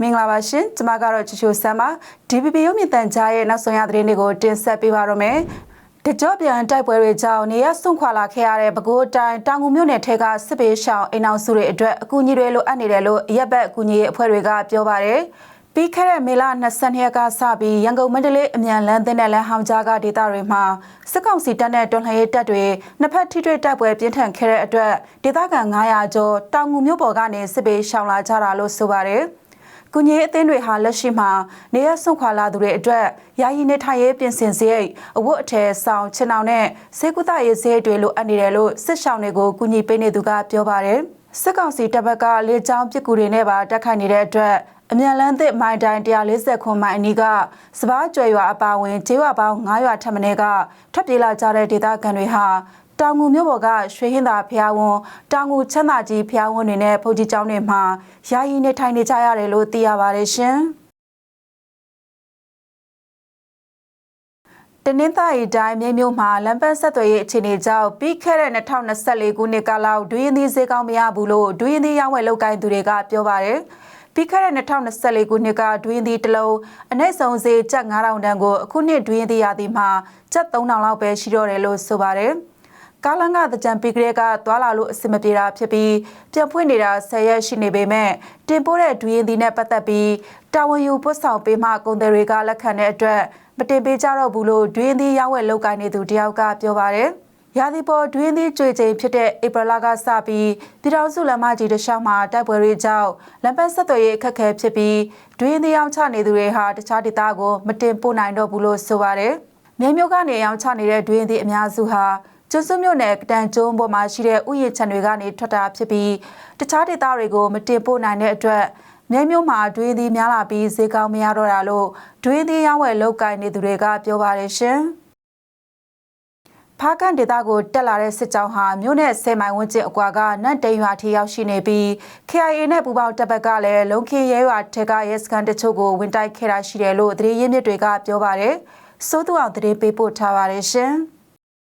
မင်္ဂလာပါရှင်ကျွန်မကတော့ချီချိုဆမ်ပါ DPP ရုပ်မြင်သံကြားရဲ့နောက်ဆုံးရသတင်းတွေကိုတင်ဆက်ပေးပါရမယ်တကြောပြန်တိုက်ပွဲတွေကြောင့်နေရဆွန့်ခွာလာခဲ့ရတဲ့ပဲခူးတိုင်းတောင်ငူမြို့နယ်ထဲကစစ်ပေးရှောင်းအိမ်အောင်စုတွေအတွက်အကူအညီတွေလိုအပ်နေတယ်လို့ရက်ဘက်အကူအညီရေးအဖွဲ့တွေကပြောပါတယ် ပြီးခဲ့တဲ့မေလ22ရက်ကစပြီးရန်ကုန်မန္တလေးအမြန်လမ်းသင်းတဲ့လမ်းဟောင်းကြားကဒေသတွေမှာစစ်ကောင်စီတပ်နဲ့တွန်းလှန်ရေးတပ်တွေနှစ်ဖက်ထိတွေ့တိုက်ပွဲပြင်းထန်ခဲ့တဲ့အတွက်ဒေသခံ900ကျော်တောင်ငူမြို့ပေါ်ကနေစစ်ပေးရှောင်းလာကြတာလို့ဆိုပါတယ်။ကုညီအသင်းတွေဟာလက်ရှိမှာနေရဆွန့်ခွာလာသူတွေအတွက်ယာယီနေထိုင်ရေးပြင်ဆင်စရိတ်အဝတ်အထည်ဆောင်ချင်အောင်နဲ့စေကုသရေးစရိတ်တွေလိုအပ်နေတယ်လို့စစ်ဆောင်တွေကိုကုညီပေးနေသူကပြောပါတယ်။စစ်ကောင်စီတပ်ဘက်ကလေကြောင်းပစ်ကူတွေနဲ့ပါတက်ခိုက်နေတဲ့အတွက် အမြန်လန်းသစ်မိုင်တိုင်140ခွန်မိုင်အနီးကစပားကျွယ်ရွာအပါဝင်ကျေးရွာပေါင်း9ရွာထပ်မင်းကထွက်ပြေးလာကြတဲ့ဒေသခံတွေဟာတောင်ငူမြို့ပေါ်ကရွှေဟင်းသာဖျားဝန်းတောင်ငူချမ်းသာကြီးဖျားဝန်းတွေနဲ့ဖုန်ကြီးကျောင်းတွေမှာယာယီနေထိုင်နေကြရတယ်လို့သိရပါတယ်ရှင်တနင်္သာရီတိုင်းမြေမြို့မှာလမ်းပန်းဆက်သွယ်ရေးအခြေအနေကြောင့်ပြီးခဲ့တဲ့2024ခုနှစ်ကလောက်ဒွေရင်သီးဈေးကောင်းမရဘူးလို့ဒွေရင်သီးရောင်းဝယ်လုပ်ကိုင်သူတွေကပြောပါတယ်။ ပြီးခဲ့တဲ့2024ခုနှစ်ကဒွေရင်သီးတစ်လုံးအနည်းဆုံးဈေးကျပ်9000တန်ကိုအခုနှစ်ဒွေရင်သီးရာသီမှာကျပ်3000လောက်ပဲရှိတော့တယ်လို့ဆိုပါတယ်။ကာလန်ကတကြံပီကလေးကသွာလာလို့အဆင်မပြေတာဖြစ်ပြီးပြန်ဖွင့်နေတာ10ရက်ရှိနေပေမဲ့တင်ပို့တဲ့ဒွေရင်သီးနဲ့ပတ်သက်ပြီးတာဝန်ယူပွတ်ဆောင်ပေးမှကုန်တယ်တွေကလက်ခံတဲ့အတွက်မတင်ပေးကြတော့ဘူးလို့ဒွေရင်သီးရောင်းဝယ်လုပ်ကိုင်နေသူတယောက်ကပြောပါတယ်။ ရာသီပေါ်ဒွေင်းသီးကြွေချိန်ဖြစ်တဲ့ဧပြီလကစပြီးပြည်တော်စုလမ်းမကြီးတစ်လျှောက်မှာတိုက်ပွဲတွေကြောင့်လမ်းပန်းဆက်သွယ်ရေးအခက်အခဲဖြစ်ပြီးဒွေင်းသီးရောင်းချနေသူတွေဟာတခြားဒေသကိုမတင်ပို့နိုင်တော့ဘူးလို့ဆိုပါတယ်။မြေမျိုးကနေရောင်းချနေတဲ့ဒွေင်းသီးအများစုဟာကျွန်းစုမြို့နယ်ကတန်ကျုံးပေါ်မှာရှိတဲ့ဥယျာဉ်ခြံတွေကနေထွက်တာဖြစ်ပြီးတခြားဒေသတွေကိုမတင်ပို့နိုင်တဲ့အတွက်မြိုင်မြို့မှာဒွေးသီးများလာပြီးဈေးကောင်းမရတော့တာလို့ဒွေးသီးရောင်းဝယ်လုပ်ကိုင်နေသူတွေကပြောပါတယ်ရှင်။ ဖားကန်ဒေသကိုတက်လာတဲ့စစ်ကြောင်းဟာမြို့နယ်ဆယ်မိုင်ဝန်းကျင်အကွာကနတ်တိန်ရွာထိရောက်ရှိနေပြီး KIA နဲ့ပူးပေါင်းတပ်ဘက်ကလည်းလုံခင်းရဲရွာထက်ကရဲစခန်းတချို့ကိုဝင်တိုက်ခဲ့တာရှိတယ်လို့သတင်းရင်းမြစ်တွေကပြောပါတယ်။စိုးသူအောင်သတင်းပေးပို့ထားပါတယ်ရှင်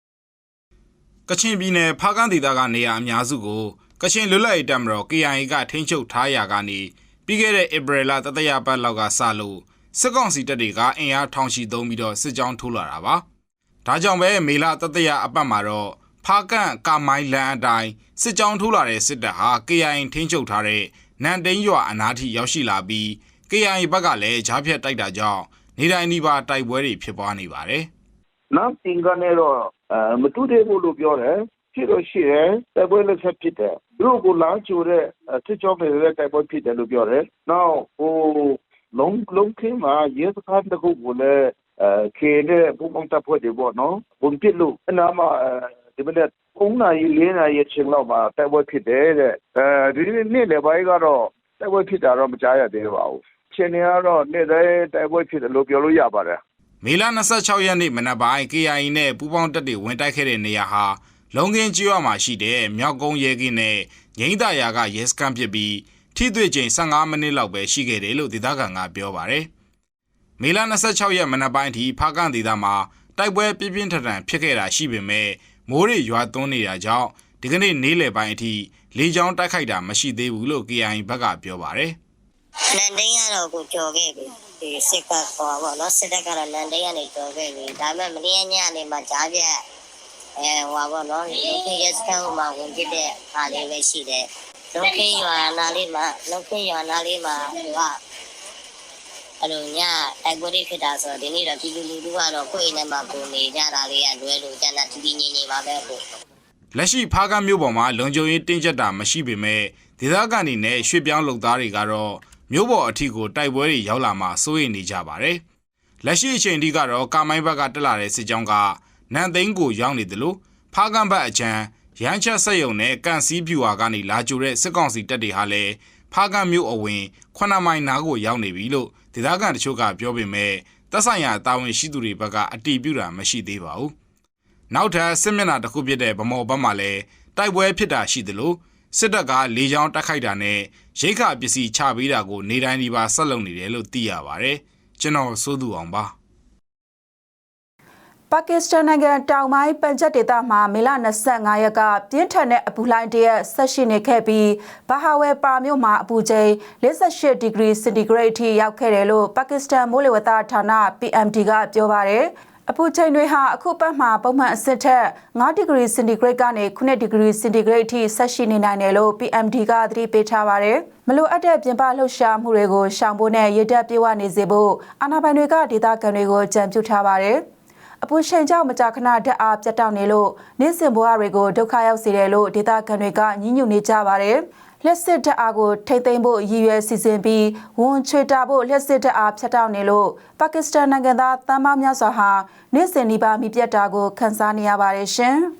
။ကချင်ပြည်နယ်ဖားကန်းဒေသကနေရာအများစုကိုကချင်လွတ်လပ်ရေးတပ်မတော် KIA ကထိန်းချုပ်ထားရာကနေပြီးခဲ့တဲ့ဧပြီလတတရပတ်လောက်ကစလို့စစ်ကောင်စီတပ်တွေကအင်အားထောင်ချီသုံးပြီးတော့စစ်ကြောင်းထိုးလာတာပါ။ ဒါကြောင့်ပဲမေလတတရအပတ်မှာတော့ဖားကန့်ကာမိုင်းလန်အတိုင်းစစ်ကြောင်းထိုးလာတဲ့စစ်တပ်ဟာ KIA ထိန်းချုပ်ထားတဲ့နန်တိန်ရွာအနားထိရောက်ရှိလာပြီး KIA ဘက်ကလည်းဂျားဖြတ်တိုက်တာကြောင့်နေတိုင်းဒီပါတိုက်ပွဲတွေဖြစ်ပွားနေပါတယ်။နောက်တင်ကနေတော့အဲမတူသေးဘူးလို့ပြောတယ်ဖြစ်လို့ရှိရင်တိုက်ပွဲလက်ဆက်ဖြစ်တယ်သူတို့ကိုလာချိုတဲ့စစ်ကြောတွေလည်းတိုက်ပွဲဖြစ်တယ်လို့ပြောတယ်နောက်ဟိုလုံးလုံးခင်းမှာရဲစခန်းတစ်ခုကိုလည်း အဲခေတဲ့ဘုံဘုံတပ်ဖွဲ့တွေပေါ့နော်ဘုံပစ်လို့အနားမှာအဲဒီမနေ့9နာရီ4နာရီအချိန်လောက်မှာတိုက်ပွဲဖြစ်တယ်တဲ့အဲဒီနေ့လေပိုင်းကတော့တိုက်ပွဲဖြစ်တာတော့မကြားရသေးပါဘူးအချိန်တွေကတော့နေ့တိုင်းတိုက်ပွဲဖြစ်တယ်လို့ပြောလို့ရပါတယ်မေလ26ရက်နေ့မနက်ပိုင်း KIA နဲ့ပူးပေါင်းတပ်တွေဝင်တိုက်ခဲ့တဲ့နေရာဟာလုံကင်းကျွော်မှာရှိတဲ့မြောက်ကုန်းရဲကင်းနဲ့ငိမ့်တာယာကရဲစခန်းဖြစ်ပြီးထိတွေ့ချိန်15မိနစ်လောက်ပဲရှိခဲ့တယ်လို့ဒေသခံကပြောပါတယ်။ မေလ26ရက်မနက်ပိုင်းထိဖားကန့်ဒေသမှာတိုက်ပွဲပြင်းပြင်းထန်ထန်ဖြစ်ခဲ့တာရှိပေမဲ့မိုးတွေရွာသွန်းနေတာကြောင့်ဒီကနေ့နေ့လယ်ပိုင်းအထိလေကြောင်းတိုက်ခိုက်တာမရှိသေးဘူးလို့ KIA ဘက်ကပြောပါတယ်။လန်ဒင်းကတော့ကိုကြော်ခဲ့ပြီဒီစစ်ကခေါ်ပါတော့စစ်တပ်ကတော့လန်ဒင်းကနေကြော်ခဲ့ပြီဒါပေမဲ့မနေ့ညနေမှာကြားပြက်အဲဟိုပါတော့လူခေရက်စကန်မှာဝင်ကြည့်တဲ့ဟာလေးပဲရှိတယ်လူခေရွာနာလေးမှာလူခေရွာနာလေးမှာဟိုက အဲ့လိုညတိုက်ပွဲတွေဖြစ်တာဆိုတော့ဒီနေ့တော့ပြည်သူလူထုကတော့ကိုယ့်အိမ်ထဲမှာကိုနေကြတာလေးကလွဲလို့ကျန်တာတည်တည်ငြိမ်ငြိမ်ပါပဲကိုလက်ရှိဖားကန်းမြို့ပေါ်မှာလုံခြုံရေးတင်းကျပ်တာမရှိပေမဲ့ဒေသခံတွေနဲ့ရွှေ့ပြောင်းလုပ်သားတွေကတော့မြို့ပေါ်အထီကိုတိုက်ပွဲတွေရောက်လာမှစိုးရိမ်နေကြပါတယ်။လက်ရှိအချိန်ထိကတော့ကာမိုင်းဘက်ကတက်လာတဲ့စစ်ကြောင်းကနန်သိန်းကိုရောက်နေတယ်လို့ဖားကန်းဘက်အချမ်းရမ်းချက်ဆက်ယုံနဲ့ကန်စီးဖြူဟာကနေလာကြိုတဲ့စစ်ကောင်စီတပ်တွေဟာလည်း ဖားကန်းမြို့အဝင်ခုနှစ်မိုင်နားကိုရောက်နေပြီလို့ဒေသခံတချို့ကပြောပေမဲ့သက်ဆိုင်ရာတာဝန်ရှိသူတွေဘက်ကအတီးပြုတာမရှိသေးပါဘူး။နောက်ထပ်စစ်မျက်နှာတစ်ခုဖြစ်တဲ့ဗမော်ဘက်မှာလည်းတိုက်ပွဲဖြစ်တာရှိသလိုစစ်တပ်ကလေကြောင်းတိုက်ခိုက်တာနဲ့ရိတ်ခါပစ္စည်းချပေးတာကိုနေတိုင်းဒီပါဆက်လုပ်နေတယ်လို့သိရပါဗျ။ကျွန်တော်စိုးသူအောင်ပါတ ပါကစ္စတန်နိုင်ငံတောင်ပိုင်းပန်ဂျပ်ဒေသမှာမေလ25ရက်ကပြင်းထန်တဲ့အပူလှိုင်းတရက်ဆက်ရှိနေခဲ့ပြီးဘာဟာဝဲပါမြို့မှာအပူချိန်58ဒီဂရီစင်တီဂရိတ်အထိရောက်ခဲ့တယ်လို့ပါကစ္စတန်မိုးလေဝသဌာန PMD ကပြောပါတယ်အပူချိန်တွေဟာအခုပတ်မှာပုံမှန်အဆင့်ထက်9ဒီဂရီစင်တီဂရိတ်ကနေ9ဒီဂရီစင်တီဂရိတ်အထိဆက်ရှိနေနိုင်တယ်လို့ PMD ကသတိပေးထားပါတယ်။မလိုအပ်တဲ့ပြင်ပလှုပ်ရှားမှုတွေကိုရှောင်ဖို့နဲ့ရေတက်ပြေဝနေစေဖို့အာဏာပိုင်တွေကဒေသခံတွေကိုကြံပြုထားပါတယ်။ အပူချိန်ကြောင့်မကြာခဏဓာတ်အားပြတ်တောက်နေလို့နေ့စဉ်ဘဝတွေကိုဒုက္ခရောက်စေတယ်လို့ဒေသခံတွေကညှိညူနေကြပါတယ်။လက်စစ်ဓာတ်အားကိုထိမ့်သိမ်းဖို့ရည်ရွယ်စီစဉ်ပြီးဝန်ချွေတာဖို့လက်စစ်ဓာတ်အားဖြတ်တောက်နေလို့ပါကစ္စတန်နိုင်ငံသားတမ်းပေါင်းများစွာဟာနေ့စဉ်နှီးပါမိပြတ်တာကိုခန်းစားနေရပါတယ်ရှင်။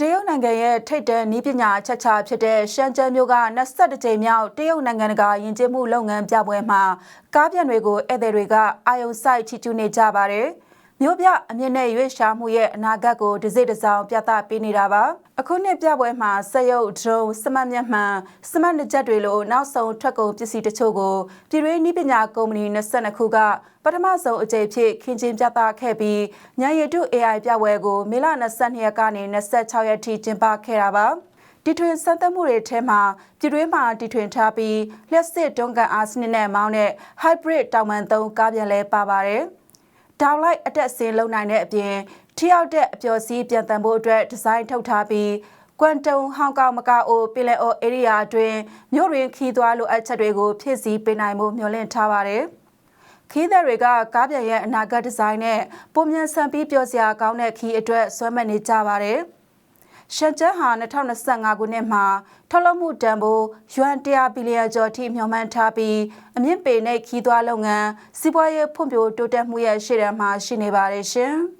တရုတ်နိုင်ငံရဲ့ထိပ်တန်းနည်းပညာအချက်ချာဖြစ်တဲ့ရှန်ကျန်းမြို့က22ကြိမ်မြောက်တရုတ်နိုင်ငံတကာယဉ်ကျေးမှုလုပ်ငန်းပြပွဲမှာကားပြန်တွေကိုဧည့်သည်တွေကအာယုံစိုက်ချီကျူးနေကြပါတယ်။ မြို့ပြအမြင့်နဲ့ရွေးရှာမှုရဲ့အနာဂတ်ကိုဒစိတစောင်းပြသပေးနေတာပါ။အခုနှစ်ပြပွဲမှာစက်ရုပ်ဒရုန်းစမတ်မျက်မှန်စမတ်နကြက်တွေလိုနောက်ဆုံးထွက်ကုန်ပစ္စည်းတချို့ကိုပြည်တွင်းနည်းပညာကုမ္ပဏီ22ခုကပထမဆုံးအကြိမ်ဖြစ်ခင်းကျင်းပြသခဲ့ပြီးညရည်တု AI ပြပွဲကိုမေလ22ရက်ကနေ26ရက်ထိကျင်းပခဲ့တာပါ။တီထွင်စမ်းသပ်မှုတွေထဲမှာပြည်တွင်းမှာတီထွင်ထားပြီးလျှက်စစ်တွန်းကန်အားစနစ်နဲ့မောင်းတဲ့ hybrid တောင်ပန်သုံးကားပြန်လဲပါပါတယ်။ ဒေါင်လိုက်အတက်ဆင်းလုံနိုင်တဲ့အပြင်ထိရောက်တဲ့အပျော်စီးပြန်တန်ဖို့အတွက်ဒီဇိုင်းထုတ်ထားပြီးကွမ်တုံဟောင်ကောင်မကာအိုပင်လယ်အော်ဧရိယာအတွင်းမြို့တွင်ခီးသွားလိုအပ်ချက်တွေကိုဖြည့်ဆည်းပေးနိုင်မှုမျှော်လင့်ထားပါတယ်။ခီးသည်တွေကကားပြန်ရဲ့အနာဂတ်ဒီဇိုင်းနဲ့ပုံမြန်ဆန်ပြီးပြောစရာကောင်းတဲ့ခီးအတွက်ဆွဲမှတ်နေကြပါတယ်။ ရှန်ကျန်းဟာ2025ခုနှစ်မှာထုတ်လုပ်မှုတန်ဖိုးယွမ်100ဘီလီယံကျော်ထိမျှော်မှန်းထားပြီးအမြင့်ပေနဲ့ခီးသွွားလုပ်ငန်းစီးပွားရေးဖွံ့ဖြိုးတိုးတက်မှုရဲ့ရှေ့တန်းမှာရှိနေပါတယ်ရှင်။